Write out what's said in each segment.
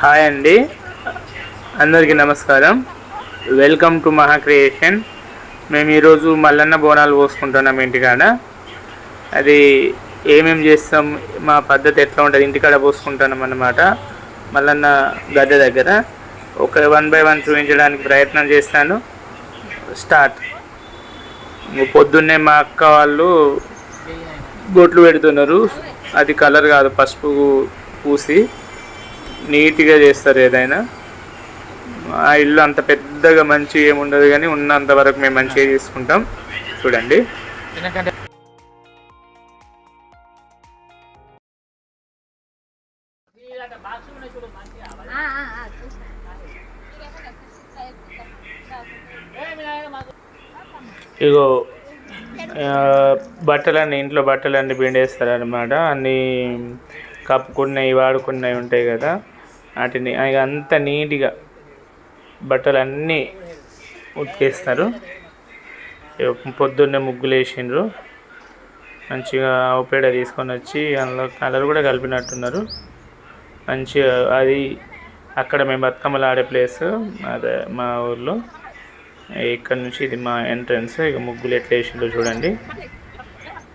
Hi అండి. అందరికీ నమస్కారం. వెల్కమ్ టు మహా క్రియేషన్ మేము ఈరోజు మల్లన్న బోనాలు పోసుకుంటున్నాం ఇంటికాడ. అది ఏమేమి చేస్తాం మా పద్ధతి ఎట్లా ఉంటుంది ఇంటికాడ పోసుకుంటున్నాం అన్నమాట. మల్లన్న గద్దె దగ్గర ఒక వన్ బై వన్ చూపించడానికి ప్రయత్నం చేస్తాను. స్టార్ట్ పొద్దున్నే మా అక్క వాళ్ళు బొట్లు పెడుతున్నారు. అది కలర్ కాదు పసుపు పూసి. నీట్గా చేస్తారు ఏదైనా. ఆ ఇల్లు అంత పెద్దగా మంచి ఏముండదు కానీ ఉన్నంత వరకు మేము మంచిగా చేసుకుంటాం. చూడండి. ఇగో ఆ, బట్టలన్నీ ఇంట్లో బట్టలన్నీ పిండేస్తారనమాట అన్నీ కప్పుకున్నవి వాడుకున్నవి ఉంటాయి కదా. వాటిని ఇక అంత నీట్గా బట్టలన్నీ ఉతికేస్తారు. పొద్దున్నే ముగ్గులు వేసిండ్రు మంచిగా ఆవు పేడ తీసుకొని వచ్చి అందులో కలర్ కూడా కలిపినట్టున్నారు. మంచిగా అది అక్కడ మేము బతుకమ్మలు ఆడే ప్లేస్ అదే మా ఊర్లో. ఇక్కడ నుంచి ఇది మా ఎంట్రన్స్ ఇక ముగ్గులు ఎట్లా వేసిందో చూడండి.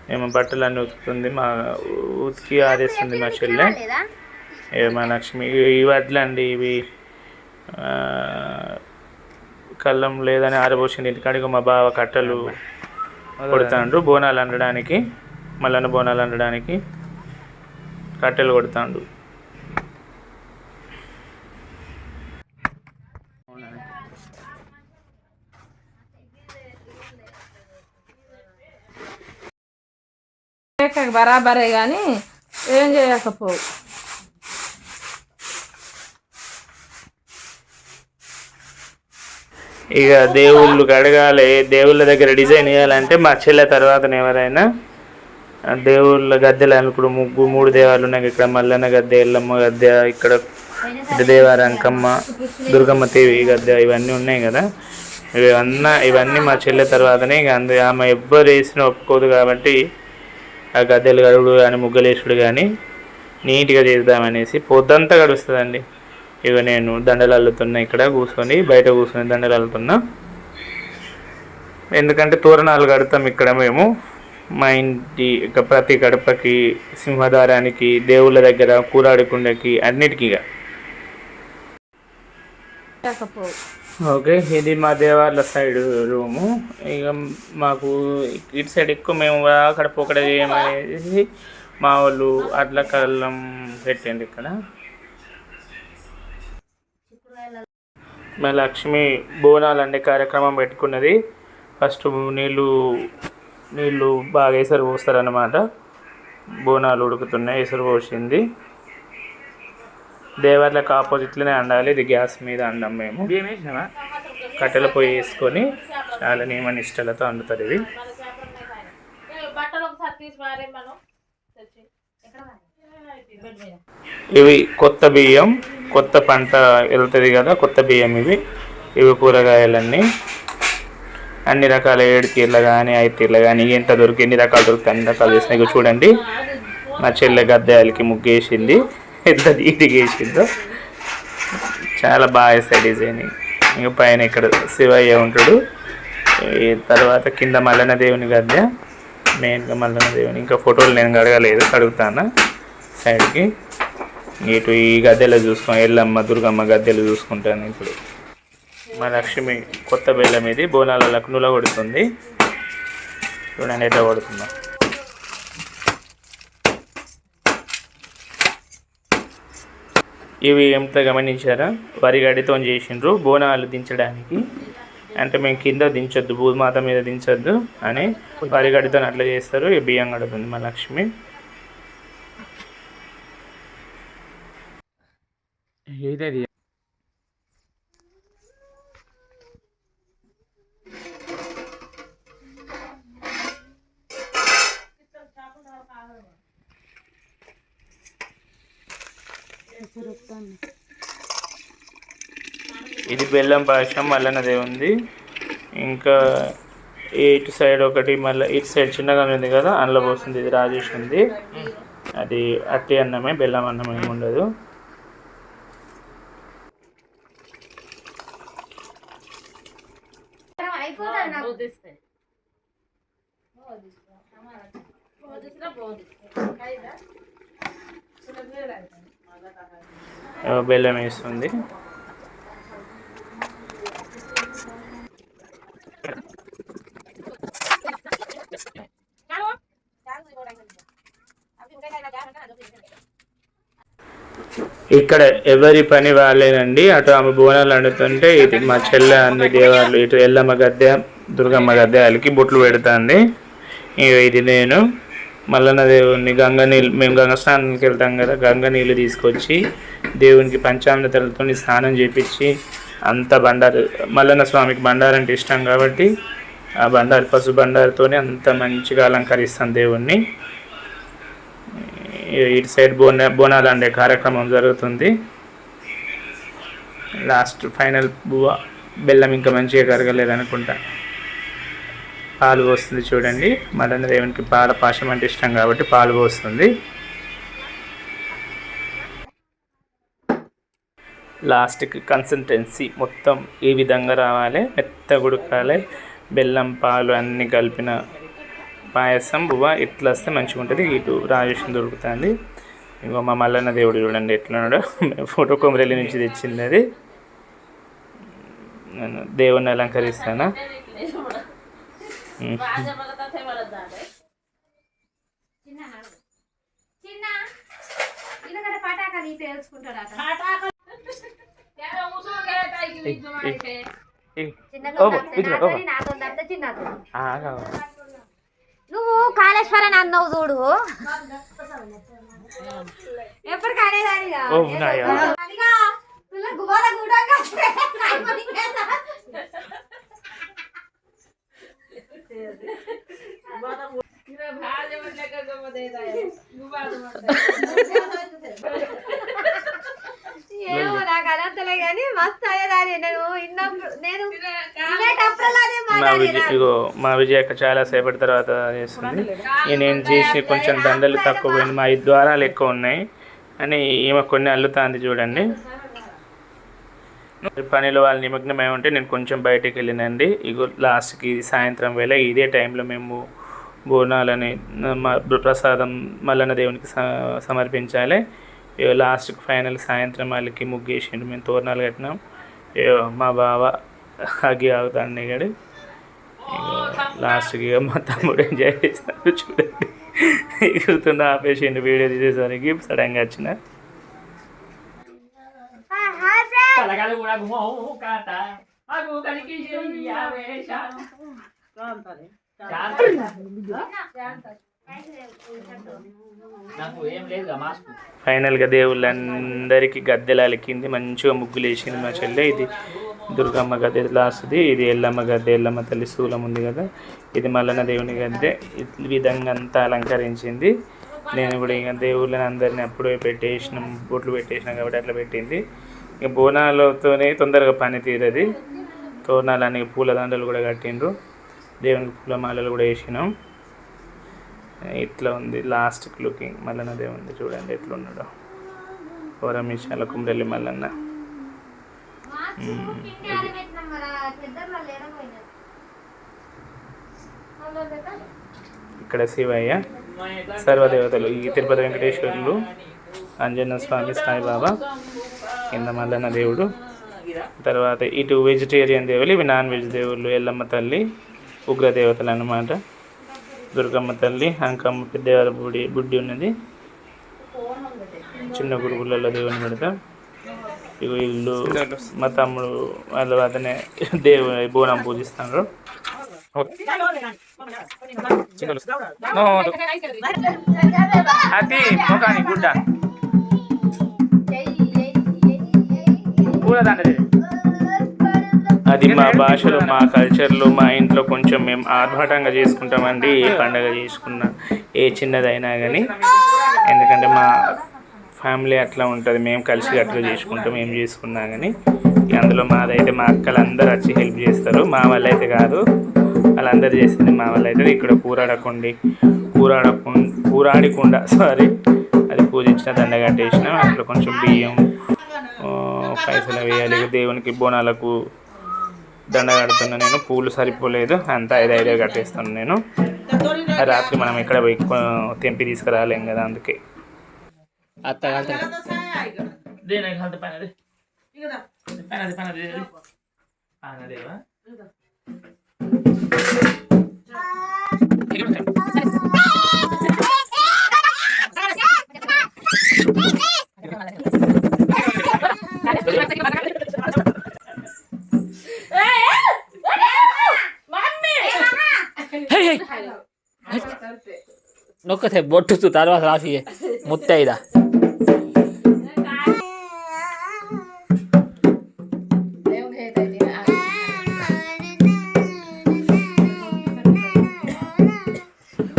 మేము బట్టలు అన్నీ ఉతుకుతుంది మా ఉతికి ఆరేస్తుంది మా చెల్లె. ఇక మా లక్ష్మి ఈ వడ్లు అండి ఇవి కళ్ళం లేదని ఆరబోసింది. ఇంటికాడికి మా బావ కట్టలు కొడతాండ్రు బోనాలు అనడానికి మల్లన్న బోనాలు అనడానికి కట్టెలు కొడతాండు. బరాబరే కానీ ఏం చేయకపోవు. ఇక దేవుళ్ళు కడగాలి దేవుళ్ళ దగ్గర డిజైన్ వేయాలంటే మా చెల్లె తర్వాత ఎవరైనా ఆ దేవుళ్ళ గద్దెలు ఇప్పుడు ముగ్గు మూడు దేవాలు ఉన్నాయి ఇక్కడ మల్లన్న గద్దె ఎల్లమ్మ గద్దె ఇక్కడ ఇటు దేవారి అంకమ్మ దుర్గమ్మ దేవి గద్దె ఇవన్నీ ఉన్నాయి కదా. ఇవన్నీ ఇవన్నీ మా చెల్లె తర్వాతనే ఇక అందు. ఆమె ఎవ్వరు వేసినా ఒప్పుకోదు కాబట్టి ఆ గద్దెలు గడుగుడు కానీ ముగ్గులేసుడు కానీ నీట్గా చేద్దామనేసి పొద్దంతా గడుస్తుందండి. ఇక నేను దండలు అల్లుతున్నా ఇక్కడ కూర్చొని బయట కూర్చొని దండలు అల్లుతున్నా ఎందుకంటే తోరణాలు కడతాం ఇక్కడ మేము. మా ఇంటి ఇక ప్రతి గడపకి సింహదారానికి దేవుళ్ళ దగ్గర కూరాడుకుండకి అన్నిటికీ ఓకే ఇది మా దేవార్ల సైడ్ రూము. ఇక మాకు ఇటు సైడ్ ఎక్కువ మేము అక్కడ పోకడ చేయమనేది మా వాళ్ళు అట్ల కళ్ళం పెట్టింది ఇక్కడ. మా లక్ష్మి బోనాలు అనే కార్యక్రమం పెట్టుకున్నది. ఫస్ట్ నీళ్ళు నీళ్ళు బాగా ఎసరు పోస్తారన్నమాట. బోనాలు ఉడుకుతున్నాయి ఎసరు పోసింది. దేవర్లకు ఆపోజిట్లోనే అండాలి ఇది గ్యాస్ మీద అండం మేము. కట్టెల పొయ్యి వేసుకొని చాలా నియమ నిష్టలతో వండుతారు ఇవి. ఇవి కొత్త బియ్యం కొత్త పంట వెళ్తుంది కదా కొత్త బియ్యం ఇవి. ఇవి కూరగాయలన్నీ. అన్ని రకాల ఏడు తీర్లు కానీ ఐదు తీర్లు కానీ ఎంత దొరికి ఎన్ని రకాలు దొరుకుతాయి అన్ని రకాలు చేసినాయి. చూడండి. మా చెల్లె గద్దెలకి ముగ్గేసింది ఎంత నీట్గా వేసిందో. చాలా బాగా వేస్తాయి డిజైనింగ్ ఇంక పైన ఇక్కడ శివయ్య ఉంటాడు. తర్వాత కింద మల్లన్న దేవుని గద్దె మెయిన్గా మల్లన్న దేవుని. ఇంకా ఫోటోలు నేను కడగలేదు అడుగుతాను? సైడ్కి. ఇటు ఈ గద్దెలో చూసుకో ఎల్లమ్మ దుర్గమ్మ గద్దెలు చూసుకుంటాను ఇప్పుడు. మా లక్ష్మి కొత్త బెల్లం ఇది బోనాలకు నుల కొడుతుంది. చూడండి ఎట్లా కొడుతుందో. ఇవి ఎంత గమనించారా? వరి గడ్డితో చేసిండ్రు బోనాలు దించడానికి. అంటే మేము కింద దించొద్దు భూమాత మీద దించొద్దు అని వరి గడ్డితో అట్లా చేస్తారు ఈ బియ్యం కడుతుంది మా లక్ష్మి. ఏదది ఇది బెల్లం పాయసం మల్లన్నదే ఉంది. ఇంకా ఇటు సైడ్ ఒకటి మళ్ళీ ఇటు సైడ్ చిన్నగా ఉంది కదా అందులో పోస్తుంది ఇది రాజేష్ ఉంది. అది అట్టి అన్నమే బెల్లం అన్నం ఏమి ఉండదు. బెల్లం వేస్తుంది. ఇక్కడ ఎవరి పని వాళ్ళేనండి. అటు ఆమె బోనాలు వండుతుంటే ఇటు మా చెల్లె అన్ని దేవాలు ఇటు ఎల్లమ్మ గద్దె దుర్గమ్మ గద్దె వాళ్ళకి బొట్లు పెడుతుంది. ఇది నేను. మల్లన్న దేవుని గంగ నీళ్ళు మేము గంగ స్నానానికి వెళ్తాం కదా గంగ నీళ్ళు తీసుకొచ్చి దేవునికి పంచామృతలతో స్నానం చేపించి అంత బండారు మల్లన్న స్వామికి బండారు అంటే ఇష్టం కాబట్టి ఆ బండారు పశు బండారుతోనే అంత మంచిగా అలంకరిస్తాం దేవుణ్ణి. ఇటు సైడ్ బోన బోనాలు అండే కార్యక్రమం జరుగుతుంది. లాస్ట్ ఫైనల్ బువ్వ బెల్లం ఇంకా మంచిగా కరగలేదు అనుకుంటా. పాలు పోస్తుంది చూడండి. మదన దేవునికి పాల పాశం అంటే ఇష్టం కాబట్టి పాలు పోస్తుంది. లాస్ట్కి కన్సిస్టెన్సీ మొత్తం ఈ విధంగా రావాలి? మెత్త ఉడకాలి బెల్లం పాలు అన్నీ కలిపిన పాయసం బువ్వ ఇట్లా వస్తే మంచిగా ఉంటుంది. ఇటు రాజేషన్ దొరుకుతుంది. ఇంకో మా మల్లన్న దేవుడు చూడండి ఎట్లున్నాడో ఫోటో కొమరెల్లి నుంచి తెచ్చింది అది నేను దేవుణ్ణి అలంకరిస్తాను. చిన్న పటాకా నువ్వు కాళేశ్వరని అన్నావు చూడు. ఎప్పుడు కానేదానిగా? ఏమో నాకు అనంతలే కానీ మస్తు అయ్యేదాన్ని. నేను ఇన్నప్పుడు నేను మా విజయ్ మాట్లాడేదాన్ని. ఇగో మా విజయ్ అక్క చాలా సేపటి తర్వాత చేస్తుంది నేను చేసి కొంచెం దండలు తక్కువ పోయింది. మా ఐదు ద్వారాలు ఎక్కువ ఉన్నాయి. అని ఈమె కొన్ని అల్లుతాంది చూడండి. పనిలో వాళ్ళు నిమగ్నమై ఉంటే నేను కొంచెం బయటికి వెళ్ళినండి. ఇగో లాస్ట్కి సాయంత్రం వేళ ఇదే టైంలో మేము బోనాలని మా ప్రసాదం మల్లన్న దేవునికి స- సమర్పించాలి. ఇగో లాస్ట్కి ఫైనల్ సాయంత్రం వాళ్ళకి ముగ్గేసిండు. మేము తోరణాలు కట్టినాం. మా బావ అగి ఆగుతాడు గడు లాస్ట్కి ఇక మా తమ్ముడు ఎంజాయ్ చేస్తాడు చూడండి. ఎగురుతున్న ఆపేసిండు. వీడియో తీసేసరికి సడన్గా వచ్చిన. కూడా ఫైనల్గా దేవుళ్ళందరికీ గద్దెలు కింది మంచిగా ముగ్గులు వేసింది మా చెల్లె. ఇది దుర్గమ్మ గద్దె లాస్ట్ది. ఇది ఎల్లమ్మ గద్దె ఎల్లమ్మ తల్లి శూలం ఉంది కదా. ఇది మల్లన్న దేవుని గద్దె. ఈ విధంగా అంతా అలంకరించింది. నేను ఇప్పుడు ఇక దేవుళ్ళని అందరిని అప్పుడే పెట్టేసినాం. బొట్లు పెట్టేసినాం కాబట్టి అట్లా పెట్టింది. ఇక బోనాలతోనే తొందరగా పని తీరది అనేవి పూల దండలు కూడా కట్టిండ్రు. దేవునికి పూల మాలలు కూడా వేసినాం. ఇట్లా ఉంది లాస్ట్ లుకింగ్ మల్లన్న దేవుంది చూడండి ఎట్లా ఉన్నాడో ఓరమిషాల కుమ్రెల్లి మల్లన్న? ఇక్కడ శివయ్య సర్వదేవతలు ఈ తిరుపతి వెంకటేశ్వరులు అంజన స్వామి సాయిబాబా కింద మల్లన్న దేవుడు తర్వాత ఇటు వెజిటేరియన్ దేవులు ఇవి నాన్ వెజ్ దేవుళ్ళు ఎల్లమ్మ తల్లి ఉగ్ర దేవతలు అన్నమాట దుర్గమ్మ తల్లి అంకమ్మ పెద్దవారి బుడి బుడ్డి ఉన్నది. చిన్న గురుగులలో దేవుని పెడతా. ఇగో ఇల్లు మా తమ్ముడు వాళ్ళ అతనే దేవుని బోనం పూజిస్తాడు అది ముఖానికి గుడ్డ. పూలదండది అది మా భాషలో మా కల్చర్లో మా ఇంట్లో కొంచెం మేము ఆర్భాటంగా చేసుకుంటామండి. ఏ పండగ చేసుకున్నా ఏ చిన్నదైనా కానీ ఎందుకంటే మా ఫ్యామిలీ అట్లా ఉంటుంది. మేము కలిసి అట్లా చేసుకుంటాం ఏం చేసుకున్నా కానీ అందులో మాదైతే మా అక్కలు అందరూ వచ్చి హెల్ప్ చేస్తారు. మా వాళ్ళు అయితే కాదు. వాళ్ళందరూ చేసింది మా వాళ్ళు అయితే ఇక్కడ కూరాడకుండి కూరాడకుండా కూరాడికుండా సారీ అది పూజించిన దండ కట్టేసిన. అట్లా కొంచెం బియ్యం పైసలు వేయాలి. దేవునికి బోనాలకు దండ కడుతున్నా నేను పూలు సరిపోలేదు. అంతా ఐదు ఐడియా కట్టేస్తాను నేను. రాత్రి మనం ఇక్కడ పోయి తెంపి తీసుకురాలేం కదా అందుకే. అత్త నొక్కతే బొట్టు తర్వాత రాసి ముత్తైదా.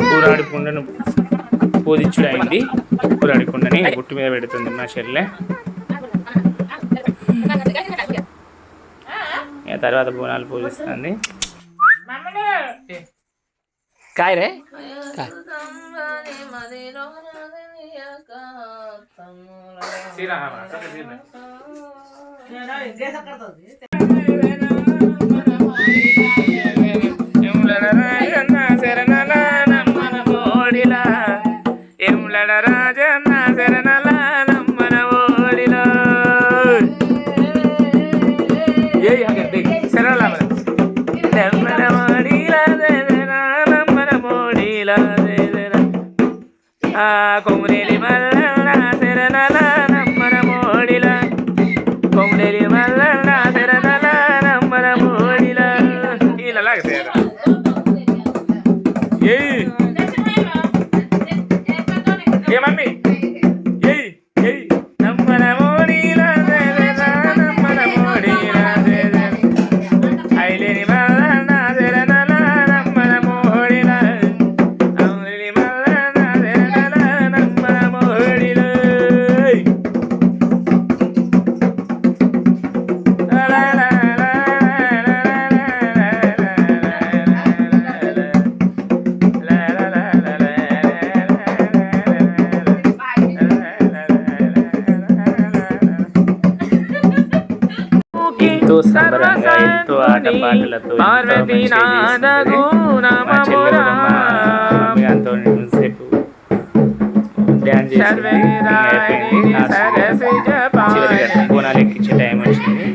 కూరాడి కుండను పూజించుడు అయింది. కూరాడి కుండని గుట్టు మీద పెడుతుంది మా చెల్లె. తర్వాత బోనాలు పూజిస్తుంది. కాయ రే. కాయ. ఏ ఎంతో సేపు డ్యాన్స్ చేసి అయిపోయింది బోనాలు ఎక్కించే టైం వచ్చింది.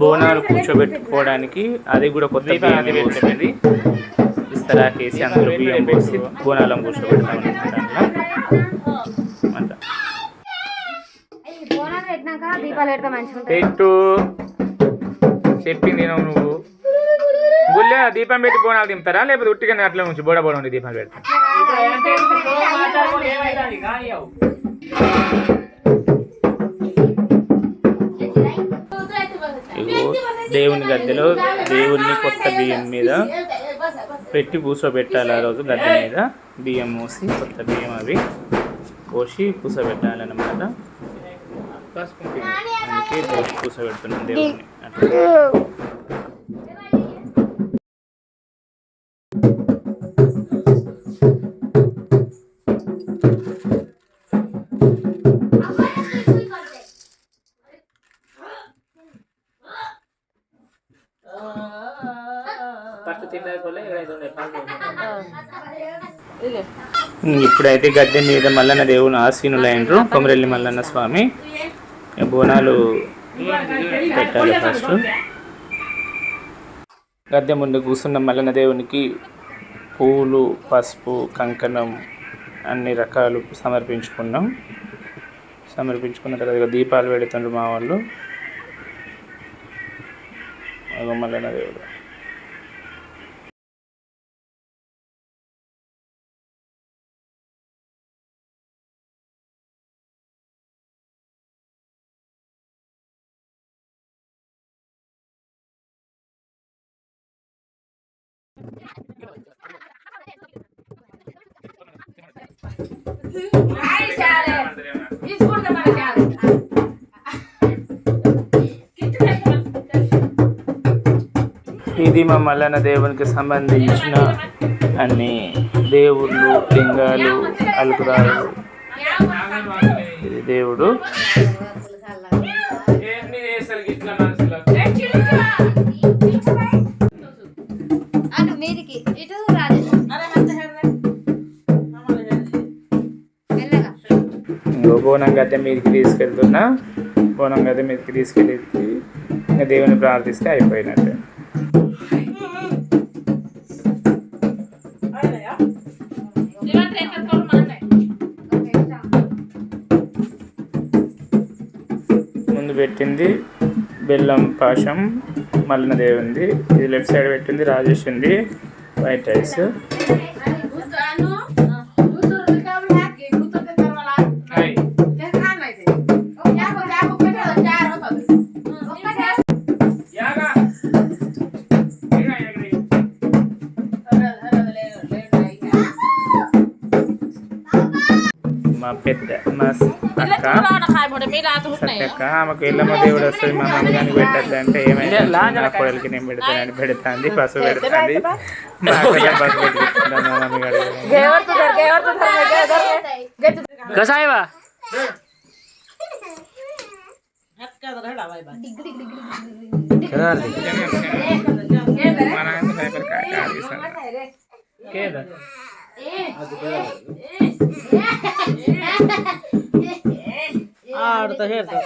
బోనాలు కూర్చోబెట్టుకోవడానికి అది కూడా కొత్త బియ్యాన్ని పెట్టింది ఇస్తరాకేసి అందులో బియ్యం కూర్చోబెడతాం. అంట బోనాలు ఉంటుంది పెట్టు. చెప్పింది నువ్వు నువ్వు. గుళ్ళే దీపం పెట్టి బోనాలు దింపుతారా లేకపోతే ఉట్టిగానే అట్లా ఉంచి బోడ బోడ ఉండి దీపాలు పెడతాం దేవుని గద్దెలో దేవుని కొత్త బియ్యం మీద పెట్టి కూర్చోబెట్టాలి ఆ రోజు గద్దె మీద. బియ్యం మూసి కొత్త బియ్యం అవి పోసి కూర్చోబెట్టాలన్నమాట అందుకే పోసి కూర్చోబెడుతున్నాం దేవుడిని అట్లా. ఇప్పుడైతే గద్దె మీద మల్లన్న దేవుని ఆసీనులైనరు కొమరెల్లి మల్లన్న స్వామి. బోనాలు పెట్టాలి ఫస్ట్. గద్దె ముందు కూర్చున్న మల్లన్న దేవునికి పూలు పసుపు కంకణం అన్ని రకాలు సమర్పించుకున్నాం. సమర్పించుకున్న తర్వాత దీపాలు పెడుతుండ్రు మా వాళ్ళు. మల్లన్న దేవుడు. ఇది మా మల్లన్న దేవునికి సంబంధించిన అన్ని దేవుళ్ళు లింగాలు అలుకురాలు ఇది దేవుడు. అటు మీదికి. ఇటు ఇంకో బోనం గద్దె మీదకి తీసుకెళ్తున్నా. బోనం గద్దె మీదకి తీసుకెళ్ళి ఇంకా దేవుని ప్రార్థిస్తే అయిపోయినట్టే. ముందు పెట్టింది బెల్లం పాశం. మల్లన దేవుంది ఇది లెఫ్ట్ సైడ్ పెట్టింది రాజేష్ ఉంది. వైట్ రైస్ సత్యక్క ఆమెకు ఎల్లమ్మ దేవుడు వస్తుంది మా మమ్మీ పెట్టద్దు అంటే ఏమైంది నా కొడలికి నేను పెడతానని పెడతాంది పసుపు పెడతాంది మా అక్క పసుపు పెట్టుకుంటాను మా మమ్మీ కేదా ఆడుతా హేడుతా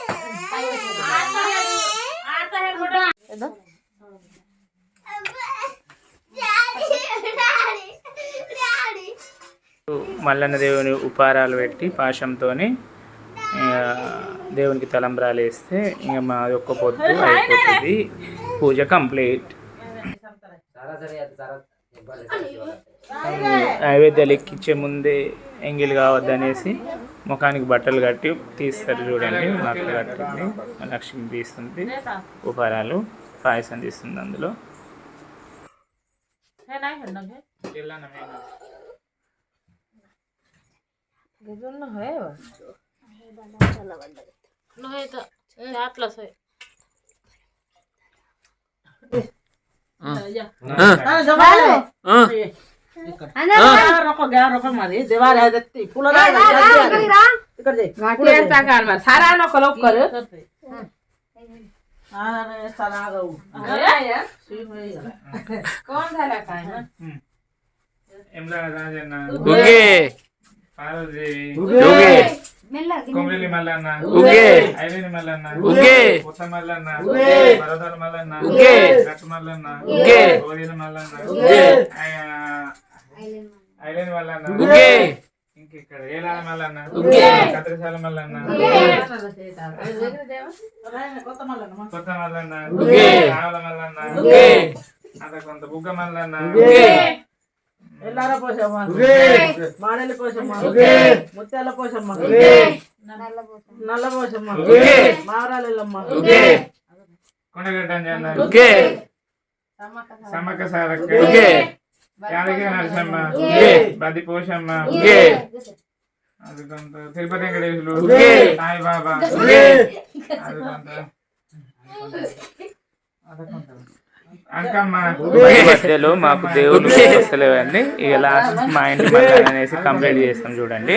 మల్లన్న దేవుని ఉపారాలు పెట్టి పాశంతో దేవునికి తలంబ్రాలు వేస్తే ఇక మా యొక్క పొద్దు అయిపోతుంది. పూజ కంప్లీట్. నైవేద్యాలు ఎక్కించే ముందే ఎంగిల్ కావద్దనేసి ముఖానికి బట్టలు కట్టి తీస్తారు చూడండి. మాకు కట్టింది లక్ష్మి తీస్తుంది. ఉపహారాలు పాయసం తీస్తుంది అందులో. మరి అయితే పుల్ల ఇక్కడ సారా ఒకరు ఒక్కరు ఉగే ఉగే మెల్లగా కొమ్మిలి మల్లన్న ఉగే ఐలేని మల్లన్న ఉగే కొత్త మల్లన్న ఉగే వరదల మల్లన్న ఉగే గట్టు మల్లన్న ఉగే ఓదిన మల్లన్న ఉగే ఐలేని మల్లన్న ఇంకిక్కడ? ఏలాల మల్లన్న కొత్త అంత కొంత బుగ్గ ఎల్లార మాడలి ముత్యాల నల్ల కొండగడ్డ సమ్మక్క సారక్క. యాదగిరి నరసమ్మ తిరుపతి అంకమ్మ. మాకు దేవుడు వస్తలేవండి ఇక లాస్ట్ మా ఇంటి అనేసి కంప్లీట్ చేస్తాం చూడండి.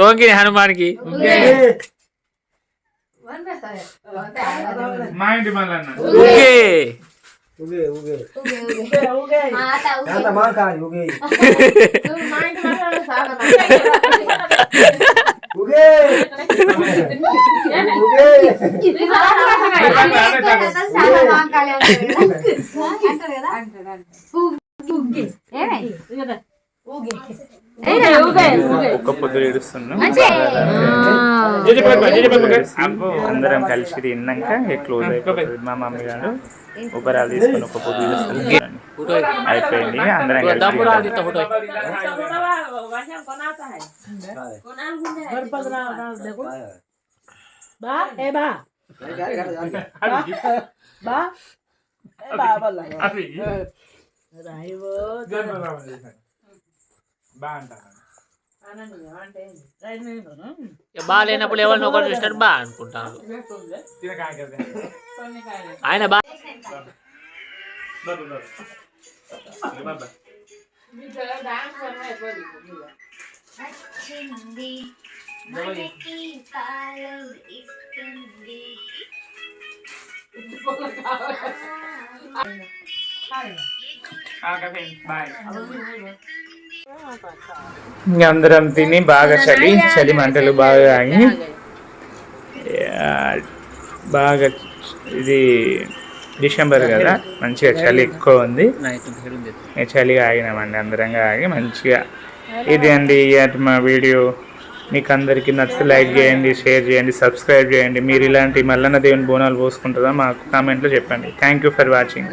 అదకొంత అదకొంత గాడి మేసమ్మ ఉగే. ముత్యాల పోషమ్మ టోంకిని హనుమాన్కి మా ఇంటి మల్లన్న ఉగే. ఒక్క పొద్దులు ఏడుస్తున్నాం. అందరం కలిసి తిన్నాక క్లోజ్ అయిపోతుంది. మా మమ్మీ గారు ఉపరాలు తీసుకొని ఒక పొద్దు చూస్తుంది అయిపోయింది. ఇక అందరం కలిసి తింటాం. बा ए ఇక బాగా లేనప్పుడు ఎవరిని ఒకరు చూసినట్టు బాగా అనుకుంటాను ఆయన బాగా వచ్చింది. మనకి కాలం ఇస్తుంది. ఇంక అందరం తిని బాగా చలి చలి మంటలు బాగా ఆగి. బాగా ఇది డిసెంబర్ కదా మంచిగా చలి. ఎక్కువ ఉంది. ఇక చలి ఆగినామండి అందరంగా ఆగి మంచిగా. ఇది అండి మా వీడియో. మీకు అందరికీ నచ్చితే లైక్ చేయండి షేర్ చేయండి సబ్స్క్రైబ్ చేయండి. మీరు ఇలాంటి మల్లన్న దేవుని బోనాలు పోసుకుంటారా మాకు కామెంట్లో చెప్పండి. Thank you for watching